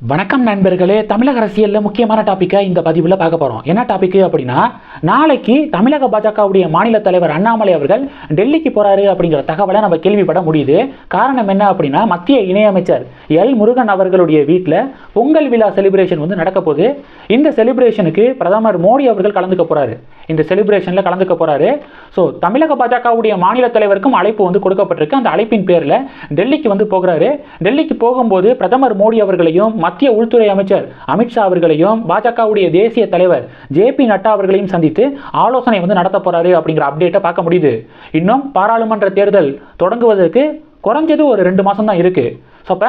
வணக்கம் நண்பர்களே தமிழக அரசியலில் முக்கியமான டாப்பிக்கை இந்த பதிவில் பார்க்க போகிறோம் என்ன டாபிக் அப்படின்னா நாளைக்கு தமிழக பாஜகவுடைய மாநில தலைவர் அண்ணாமலை அவர்கள் டெல்லிக்கு போகிறாரு அப்படிங்கிற தகவலை நம்ம கேள்விப்பட முடியுது. காரணம் என்ன அப்படின்னா மத்திய இணையமைச்சர் எல் முருகன் அவர்களுடைய வீட்டில் பொங்கல் விழா செலிப்ரேஷன் வந்து நடக்க போகுது. இந்த செலிப்ரேஷனுக்கு பிரதமர் மோடி அவர்கள் கலந்துக்க போகிறாரு இந்த செலிப்ரேஷனில் கலந்துக்க போகிறாரு ஸோ தமிழக பாஜகவுடைய மாநில தலைவருக்கும் அழைப்பு வந்து கொடுக்கப்பட்டிருக்கு. அந்த அழைப்பின் பேரில் டெல்லிக்கு வந்து போகிறாரு. டெல்லிக்கு போகும்போது பிரதமர் மோடி அவர்களையும் மத்திய உள்துறை அமைச்சர் அமித்ஷா அவர்களையும் பாஜகவுடைய தேசிய தலைவர் ஜே பி நட்டா அவர்களையும் சந்தித்து ஆலோசனை வந்து நடத்த போறாரு அப்படிங்கிற அப்டேட்டை பார்க்க முடியுது. இன்னும் பாராளுமன்ற தேர்தல் தொடங்குவதற்கு குறைஞ்சது ஒரு ரெண்டு மாதம் தான் இருக்கு. ஸோ அப்போ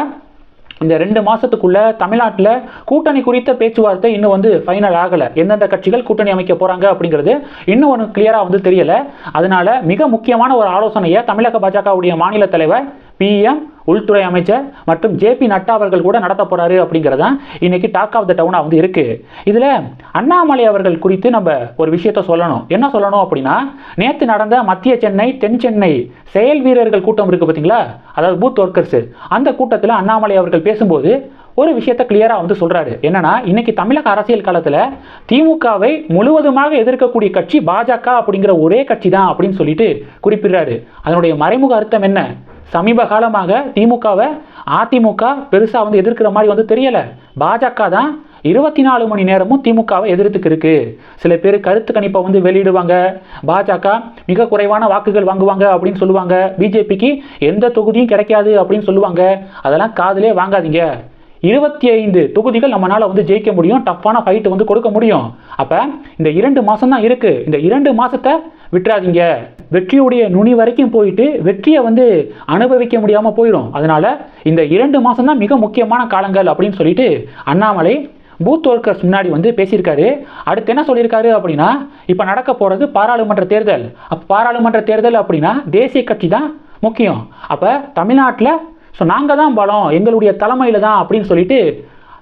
இந்த ரெண்டு மாதத்துக்குள்ளே தமிழ்நாட்டில் கூட்டணி குறித்த பேச்சுவார்த்தை இன்னும் வந்து ஃபைனல் ஆகலை. எந்தெந்த கட்சிகள் கூட்டணி அமைக்க போகிறாங்க அப்படிங்கிறது இன்னும் ஒன்று கிளியராக வந்து தெரியலை. அதனால மிக முக்கியமான ஒரு ஆலோசனையை தமிழக பாஜகவுடைய மாநில தலைவர் பிஎம் உள்துறை அமைச்சர் மற்றும் ஜே பி நட்டா அவர்கள் கூட நடத்த போறாரு அப்படிங்கிறது தான் இன்னைக்கு டாக் ஆஃப் த டவுனாக வந்து இருக்கு. இதில் அண்ணாமலை அவர்கள் குறித்து நம்ம ஒரு விஷயத்த சொல்லணும். என்ன சொல்லணும் அப்படின்னா நேற்று நடந்த மத்திய சென்னை தென் சென்னை செயல் வீரர்கள் கூட்டம் இருக்கு பார்த்தீங்களா அதாவது பூத் ஒர்க்கர்ஸ் அந்த கூட்டத்தில் அண்ணாமலை அவர்கள் பேசும்போது ஒரு விஷயத்த கிளியராக வந்து சொல்கிறாரு என்னன்னா இன்னைக்கு தமிழக அரசியல் காலத்தில் திமுகவை முழுவதுமாக எதிர்க்கக்கூடிய கட்சி பாஜக அப்படிங்கிற ஒரே கட்சி தான் அப்படின்னு சொல்லிட்டு குறிப்பிடுறாரு. அதனுடைய மறைமுக அர்த்தம் என்ன? சமீப காலமாக திமுகவை அதிமுக பெருசாக வந்து எதிர்க்கிற மாதிரி வந்து தெரியலை. பாஜக தான் இருபத்தி நாலு மணி நேரமும் திமுகவை எதிர்த்துக்கு இருக்கு. சில பேர் கருத்து கணிப்பை வந்து வெளியிடுவாங்க. பாஜக மிக குறைவான வாக்குகள் வாங்குவாங்க அப்படின்னு சொல்லுவாங்க. பிஜேபிக்கு எந்த தொகுதியும் கிடைக்காது அப்படின்னு சொல்லுவாங்க. அதெல்லாம் காதலே வாங்காதீங்க. இருபத்தி ஐந்து தொகுதிகள் நம்மளால் வந்து ஜெயிக்க முடியும். டஃப்பான ஃபைட்டு வந்து கொடுக்க முடியும். அப்போ இந்த இரண்டு மாதம் தான் இருக்குது இந்த இரண்டு மாதத்தை விட்டுறாதீங்க. வெற்றியுடைய நுனி வரைக்கும் போயிட்டு வெற்றியை வந்து அனுபவிக்க முடியாமல் போயிடும். அதனால இந்த இரண்டு மாதம் தான் மிக முக்கியமான காலங்கள் அப்படின்னு சொல்லிட்டு அண்ணாமலை பூத் ஒர்க்கர்ஸ் முன்னாடி வந்து பேசியிருக்காரு. அடுத்து என்ன சொல்லியிருக்காரு அப்படின்னா இப்போ நடக்க போகிறது பாராளுமன்ற தேர்தல். அப்போ பாராளுமன்ற தேர்தல் அப்படின்னா தேசிய கட்சி தான் முக்கியம். அப்போ தமிழ்நாட்டில் ஸோ நாங்கள் தான் பலம் எங்களுடைய தலைமையில் தான் அப்படின்னு சொல்லிட்டு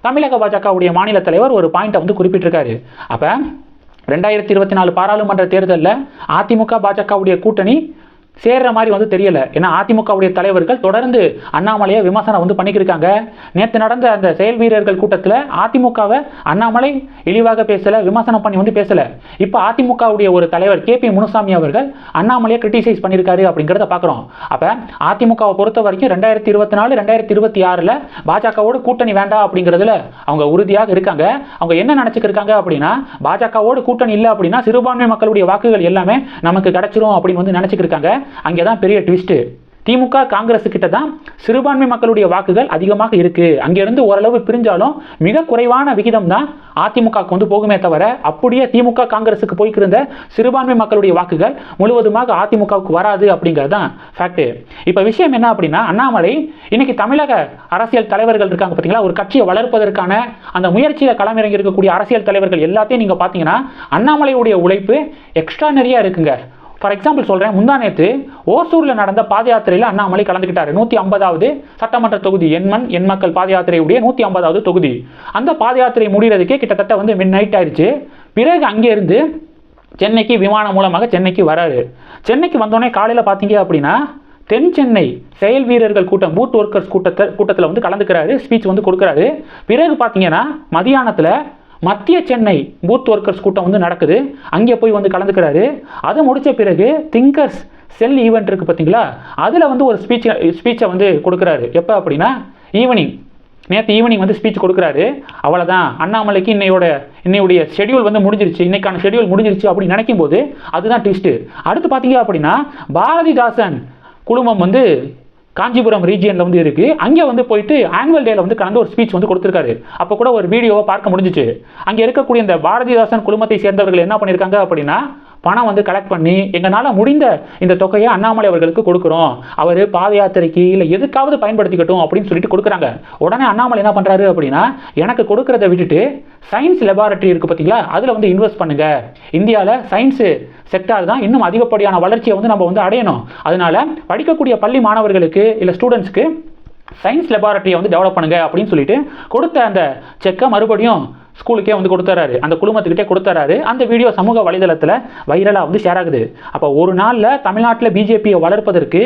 தமிழக பாஜகவுடைய மாநில தலைவர் ஒரு பாயிண்ட்டை வந்து குறிப்பிட்டிருக்காரு. அப்போ ரெண்டாயிரத்தி இருபத்தி நாலு பாராளுமன்ற தேர்தலில் அதிமுக பாஜகவுடைய கூட்டணி சேர்ற மாதிரி வந்து தெரியல. ஏன்னா அதிமுகவுடைய தலைவர்கள் தொடர்ந்து அண்ணாமலையை விமர்சனம் வந்து பண்ணிக்கிருக்காங்க. நேற்று நடந்த அந்த செயல் வீரர்கள் கூட்டத்தில் அதிமுகவை அண்ணாமலை இழிவாக பேசலை விமர்சனம் பண்ணி வந்து பேசலை. இப்போ அதிமுகவுடைய ஒரு தலைவர் கே பி முனுசாமி அவர்கள் அண்ணாமலையை கிரிட்டிசைஸ் பண்ணியிருக்காரு அப்படிங்கிறத பார்க்குறோம் அப்போ அதிமுகவை பொறுத்த வரைக்கும் ரெண்டாயிரத்தி இருபத்தி நாலு ரெண்டாயிரத்தி இருபத்தி ஆறில் பாஜகவோடு கூட்டணி வேண்டாம் அப்படிங்கிறதுல அவங்க உறுதியாக இருக்காங்க. அவங்க என்ன நினச்சிக்கிருக்காங்க அப்படின்னா பாஜகவோடு கூட்டணி இல்லை அப்படின்னா சிறுபான்மை மக்களுடைய வாக்குகள் எல்லாமே நமக்கு கிடச்சிரும் அப்படின்னு வந்து நினச்சிக்கிருக்காங்க. அங்கே தான் பெரிய ட்விஸ்ட்டு திமுக காங்கிரஸ் கிட்ட தான் சிறுபான்மை மக்களுடைய வாக்குகள் அதிகமாக இருக்குது அங்கேருந்து ஓரளவு பிரிஞ்சாலும் மிக குறைவான விகிதம் தான் அதிமுகவுக்கு வந்து போகுமே தவிர அப்படியே திமுக காங்கிரஸுக்கு போய்க்கிருந்த சிறுபான்மை மக்களுடைய வாக்குகள் முழுவதுமாக அதிமுகவுக்கு வராது அப்படிங்கிறது தான் ஃபேக்ட்டு இப்போ விஷயம் என்ன அப்படின்னா அண்ணாமலை இன்னைக்கு தமிழக அரசியல் தலைவர்கள் இருக்காங்க பார்த்தீங்களா ஒரு கட்சியை வளர்ப்பதற்கான அந்த முயற்சியில் களமிறங்கி இருக்கக்கூடிய அரசியல் தலைவர்கள் எல்லாத்தையும் நீங்கள் பார்த்தீங்கன்னா அண்ணாமலையுடைய உழைப்பு எக்ஸ்ட்ரா நிறையா இருக்குங்க. ஃபார் எக்ஸாம்பிள் சொல்கிறேன் முந்தா நேற்று ஓசூரில் நடந்த பாத யாத்திரையில் அண்ணாமலை கலந்துக்கிட்டார் நூற்றி ஐம்பதாவது சட்டமன்ற தொகுதி எண்மண் எண் மக்கள் பாத யாத்திரையுடைய நூற்றி ஐம்பதாவது தொகுதி. அந்த பாத யாத்திரை முடிகிறதுக்கே கிட்டத்தட்ட வந்து மின் நைட் ஆயிடுச்சு. பிறகு அங்கேருந்து சென்னைக்கு விமானம் மூலமாக சென்னைக்கு வராரு. சென்னைக்கு வந்தோடனே காலையில் பார்த்தீங்க அப்படின்னா தென் சென்னை செயல் வீரர்கள் கூட்டம் பூத் ஒர்க்கர்ஸ் கூட்டத்தை கூட்டத்தில் வந்து கலந்துக்கிறாரு ஸ்பீச் வந்து கொடுக்குறாரு. பிறகு பார்த்தீங்கன்னா மதியானத்தில் மத்திய சென்னை பூத் ஒர்க்கர்ஸ் கூட்டம் வந்து நடக்குது. அங்கே போய் வந்து கலந்துக்கிறாரு. அது முடித்த பிறகு திங்கர்ஸ் செல் ஈவெண்ட் இருக்குது பார்த்தீங்களா? அதில் வந்து ஒரு ஸ்பீச் ஸ்பீச்சை வந்து கொடுக்குறாரு. எப்போ அப்படின்னா ஈவினிங் நேற்று ஈவினிங் வந்து ஸ்பீச் கொடுக்குறாரு. அவ்வளோதான் அண்ணாமலைக்கு இன்னையோட இன்னையுடைய ஷெடியூல் வந்து முடிஞ்சிருச்சு. இன்னைக்கான ஷெடியூல் முடிஞ்சிருச்சு அப்படின்னு நினைக்கும் போது அதுதான் ட்விஸ்ட்டு அடுத்து பார்த்தீங்க அப்படின்னா பாரதிதாசன் குழுமம் வந்து காஞ்சிபுரம் ரீஜியனில் வந்து இருக்குது அங்கே வந்து போயிட்டு ஆனுவல் டேல வந்து கலந்து ஒரு ஸ்பீச் வந்து கொடுத்துருக்காரு. அப்போ கூட ஒரு வீடியோவை பார்க்க முடிஞ்சிச்சு. அங்கே இருக்கக்கூடிய இந்த பாரதிதாசன் குழுமத்தை சேர்ந்தவர்கள் என்ன பண்ணியிருக்காங்க அப்படின்னா பணம் வந்து கலெக்ட் பண்ணி எங்களால் முடிந்த இந்த தொகையை அண்ணாமலை அவர்களுக்கு கொடுக்குறோம். அவர் பாத யாத்திரைக்கு இல்லை எதுக்காவது பயன்படுத்திக்கட்டும் அப்படின்னு சொல்லிட்டு கொடுக்குறாங்க. உடனே அண்ணாமலை என்ன பண்ணுறாரு அப்படின்னா எனக்கு கொடுக்குறத விட்டுட்டு சயின்ஸ் லெபார்ட்டரி இருக்குது பார்த்தீங்களா அதில் வந்து இன்வெஸ்ட் பண்ணுங்கள் இந்தியாவில் சயின்ஸு செக்டார் தான் இன்னும் அதிகப்படியான வளர்ச்சியை வந்து நம்ம வந்து அடையணும். அதனால் படிக்கக்கூடிய பள்ளி மாணவர்களுக்கு இல்லை ஸ்டூடெண்ட்ஸ்க்கு சயின்ஸ் லெபார்ட்டரியை வந்து டெவலப் பண்ணுங்க அப்படின்னு சொல்லிட்டு கொடுத்த அந்த செக்கை மறுபடியும் ஸ்கூலுக்கே வந்து கொடுத்துறாரு. அந்த குழுமத்துக்கிட்டே கொடுத்துறாரு. அந்த வீடியோ சமூக வலைதளத்தில் வைரலாக வந்து ஷேர் ஆகுது. அப்போ ஒரு நாளில் தமிழ்நாட்டில் பிஜேபியை வளர்ப்பதற்கு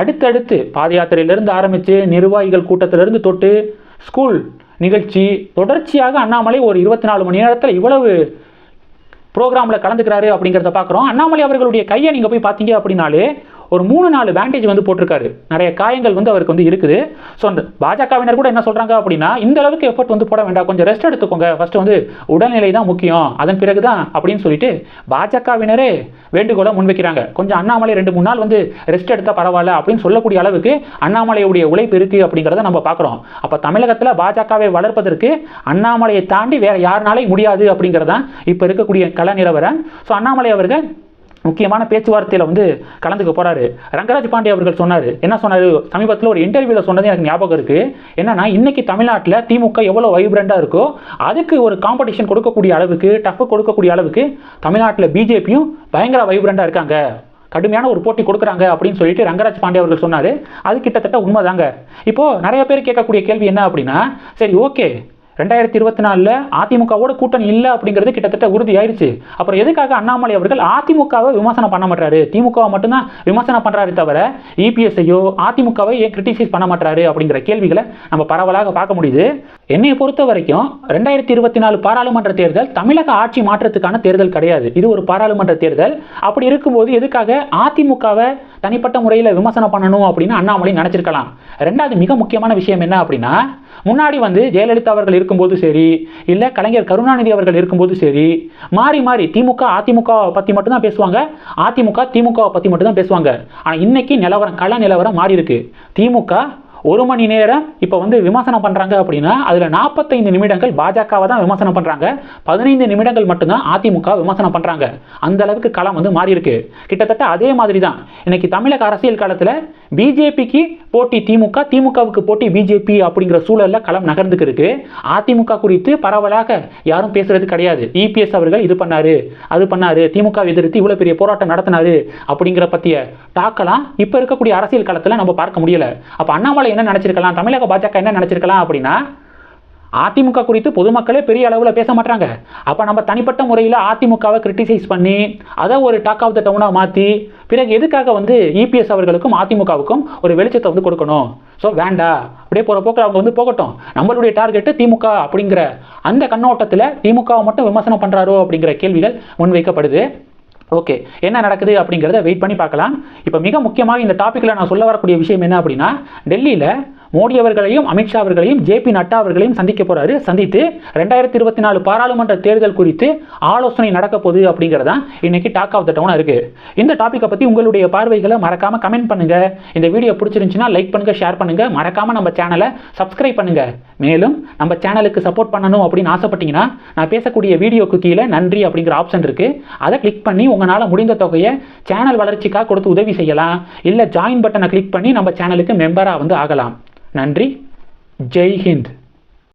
அடுத்தடுத்து பாத யாத்திரையிலிருந்து ஆரம்பித்து நிர்வாகிகள் கூட்டத்திலிருந்து தொட்டு ஸ்கூல் நிகழ்ச்சி தொடர்ச்சியாக அண்ணாமலை ஒரு இருபத்தி நாலு மணி நேரத்தில் இவ்வளவு ப்ரோக்ராமில் கலந்துக்கிறாரு அப்படிங்கிறத பார்க்குறோம் அண்ணாமலை அவர்களுடைய கையை நீங்கள் போய் பார்த்தீங்க அப்படின்னாலே ஒரு மூணு நாலு பேண்டேஜ் வந்து போட்டிருக்காரு. நிறைய காயங்கள் வந்து அவருக்கு வந்து இருக்குது. ஸோ அந்த பாஜகவினர் கூட என்ன சொல்கிறாங்க அப்படின்னா இந்த அளவுக்கு எஃபர்ட் வந்து போட வேண்டாம். கொஞ்சம் ரெஸ்ட் எடுத்துக்கோங்க. ஃபஸ்ட்டு வந்து உடல்நிலை தான் முக்கியம். அதன் பிறகு தான் அப்படின்னு சொல்லிட்டு பாஜகவினரே வேண்டுகோளை முன்வைக்கிறாங்க. கொஞ்சம் அண்ணாமலை ரெண்டு மூணு நாள் வந்து ரெஸ்ட் எடுத்தால் பரவாயில்ல அப்படின்னு சொல்லக்கூடிய அளவுக்கு அண்ணாமலையுடைய உழைப்பு இருக்குது அப்படிங்கிறத நம்ம பார்க்குறோம். அப்போ தமிழகத்தில் பாஜகவை வளர்ப்பதற்கு அண்ணாமலையை தாண்டி வேறு யாருனாலே முடியாது அப்படிங்கிறதான் இப்போ இருக்கக்கூடிய கள நிலவரம். ஸோ அண்ணாமலை அவர்கள் முக்கியமான பேச்சுவார்த்தையில் வந்து கலந்துக்க போகிறாரு ரங்கராஜ் பாண்டே அவர்கள் சொன்னார். என்ன சொன்னார்? சமீபத்தில் ஒரு இன்டர்வியூவில் சொன்னது எனக்கு ஞாபகம் இருக்குது என்னன்னா இன்றைக்கி தமிழ்நாட்டில் திமுக எவ்வளோ வைப்ரண்டாக இருக்கோ அதுக்கு ஒரு காம்படிஷன் கொடுக்கக்கூடிய அளவுக்கு டஃப் கொடுக்கக்கூடிய அளவுக்கு தமிழ்நாட்டில் பிஜேபியும் பயங்கர வைப்ரண்டாக இருக்காங்க. கடுமையான ஒரு போட்டி கொடுக்குறாங்க அப்படின்னு சொல்லிட்டு ரங்கராஜ் பாண்டே அவர்கள் சொன்னார். அது கிட்டத்தட்ட உண்மைதாங்க. இப்போது நிறைய பேர் கேட்கக்கூடிய கேள்வி என்ன அப்படின்னா சரி ஓகே ரெண்டாயிரத்தி இருபத்தி நாலில் அதிமுகவோட கூட்டணி இல்லை அப்படிங்கிறது கிட்டத்தட்ட உறுதி அப்புறம் எதுக்காக அண்ணாமலை அவர்கள் அதிமுகவை விமர்சனம் பண்ண மாட்டாரு திமுகவை மட்டும்தான் விமர்சனம் பண்ணுறாரு தவிர இபிஎஸ்ஐயோ அதிமுகவை ஏன் கிரிட்டிசைஸ் பண்ண மாட்டாரு அப்படிங்கிற கேள்விகளை நம்ம பரவலாக பார்க்க முடியுது. என்னையை பொறுத்த வரைக்கும் ரெண்டாயிரத்தி இருபத்தி நாலு பாராளுமன்ற தேர்தல் தமிழக ஆட்சி மாற்றத்துக்கான தேர்தல் கிடையாது. இது ஒரு பாராளுமன்ற தேர்தல். அப்படி இருக்கும்போது எதுக்காக அதிமுகவை தனிப்பட்ட முறையில் விமர்சனம் பண்ணணும் அப்படின்னு அண்ணாமலை நினச்சிருக்கலாம். ரெண்டாவது மிக முக்கியமான விஷயம் என்ன அப்படின்னா முன்னாடி வந்து ஜெயலலிதா அவர்கள் இருக்கும்போது சரி இல்லை கலைஞர் கருணாநிதி அவர்கள் இருக்கும்போது சரி மாறி மாறி திமுக அதிமுக பற்றி மட்டும்தான் பேசுவாங்க. அதிமுக திமுக பற்றி மட்டும்தான் பேசுவாங்க. ஆனால் இன்னைக்கு நிலவரம் கள நிலவரம் மாறி இருக்கு. திமுக ஒரு மணி நேரம் இப்போ வந்து விமர்சனம் பண்ணுறாங்க அப்படின்னா அதில் நாற்பத்தைந்து நிமிடங்கள் பாஜகவை தான் விமர்சனம் பண்ணுறாங்க பதினைந்து நிமிடங்கள் மட்டும்தான் அதிமுக விமர்சனம் பண்ணுறாங்க அந்த அளவுக்கு களம் வந்து மாறி இருக்கு கிட்டத்தட்ட அதே மாதிரி தான் இன்னைக்கு தமிழக அரசியல் காலத்தில் பிஜேபிக்கு போட்டி திமுக திமுகவுக்கு போட்டி பிஜேபி அப்படிங்கிற சூழலில் களம் நகர்ந்துக்கு இருக்கு. அதிமுக குறித்து பரவலாக யாரும் பேசுறது கிடையாது. இபிஎஸ் அவர்கள் இது பண்ணாரு அது பண்ணாரு திமுக எதிர்த்து இவ்வளோ பெரிய போராட்டம் நடத்தினாரு அப்படிங்கிற பற்றிய டாக்கெல்லாம் இப்போ இருக்கக்கூடிய அரசியல் காலத்தில் நம்ம பார்க்க முடியல. அப்போ அண்ணாமலை என்ன நினச்சிருக்கலாம்? தமிழக பாஜக என்ன நினச்சிருக்கலாம் அப்படின்னா அதிமுக குறித்து பொதுமக்களே பெரிய அளவில் பேச மாட்டாங்க அப்போ நம்ம தனிப்பட்ட முறையில் அதிமுகவை கிரிட்டிசைஸ் பண்ணி அதை ஒரு டாக் ஆஃப் த டவுனாக மாற்றி பிறகு எதுக்காக வந்து இபிஎஸ் அவர்களுக்கும் அதிமுகவுக்கும் ஒரு வெளிச்சத்தை வந்து கொடுக்கணும்? ஸோ வேண்டா. அப்படியே போகிற போக்கில் அவங்க வந்து போகட்டும். நம்மளுடைய டார்கெட்டு திமுக அப்படிங்கிற அந்த கண்ணோட்டத்தில் திமுகவை மட்டும் விமர்சனம் பண்ணுறாரோ அப்படிங்கிற கேள்விகள் முன்வைக்கப்படுது. ஓகே என்ன நடக்குது அப்படிங்கிறத வெயிட் பண்ணி பார்க்கலாம். இப்போ மிக முக்கியமாக இந்த டாப்பிக்கில் நான் சொல்ல வரக்கூடிய விஷயம் என்ன அப்படின்னா டெல்லியில் மோடி அவர்களையும் அமித்ஷா அவர்களையும் ஜேபி நட்டா அவர்களையும் சந்திக்க போறாரு. சந்தித்து ரெண்டாயிரத்தி இருபத்தி நாலு பாராளுமன்ற தேர்தல் குறித்து ஆலோசனை நடக்க போகுது அப்படிங்கிறதா இன்னைக்கு டாக் ஆஃப் த டவுனா இருக்கு. இந்த டாப்பிக்கை பற்றி உங்களுடைய பார்வைகளை மறக்காம கமெண்ட் பண்ணுங்க. இந்த வீடியோ பிடிச்சிருந்துச்சுன்னா லைக் பண்ணுங்க ஷேர் பண்ணுங்க. மறக்காம நம்ம சேனலை சப்ஸ்கிரைப் பண்ணுங்க. மேலும் நம்ம சேனலுக்கு சப்போர்ட் பண்ணணும் அப்படின்னு ஆசைப்பட்டீங்கன்னா நான் பேசக்கூடிய வீடியோக்கு கீழே நன்றி அப்படிங்கிற ஆப்ஷன் இருக்கு. அதை கிளிக் பண்ணி உங்களால் முடிந்த தொகையை சேனல் வளர்ச்சிக்காக கொடுத்து உதவி செய்யலாம். இல்லை ஜாயின் பட்டனை கிளிக் பண்ணி நம்ம சேனலுக்கு மெம்பராக வந்து ஆகலாம். நன்றி ஜெய் ஹிந்த்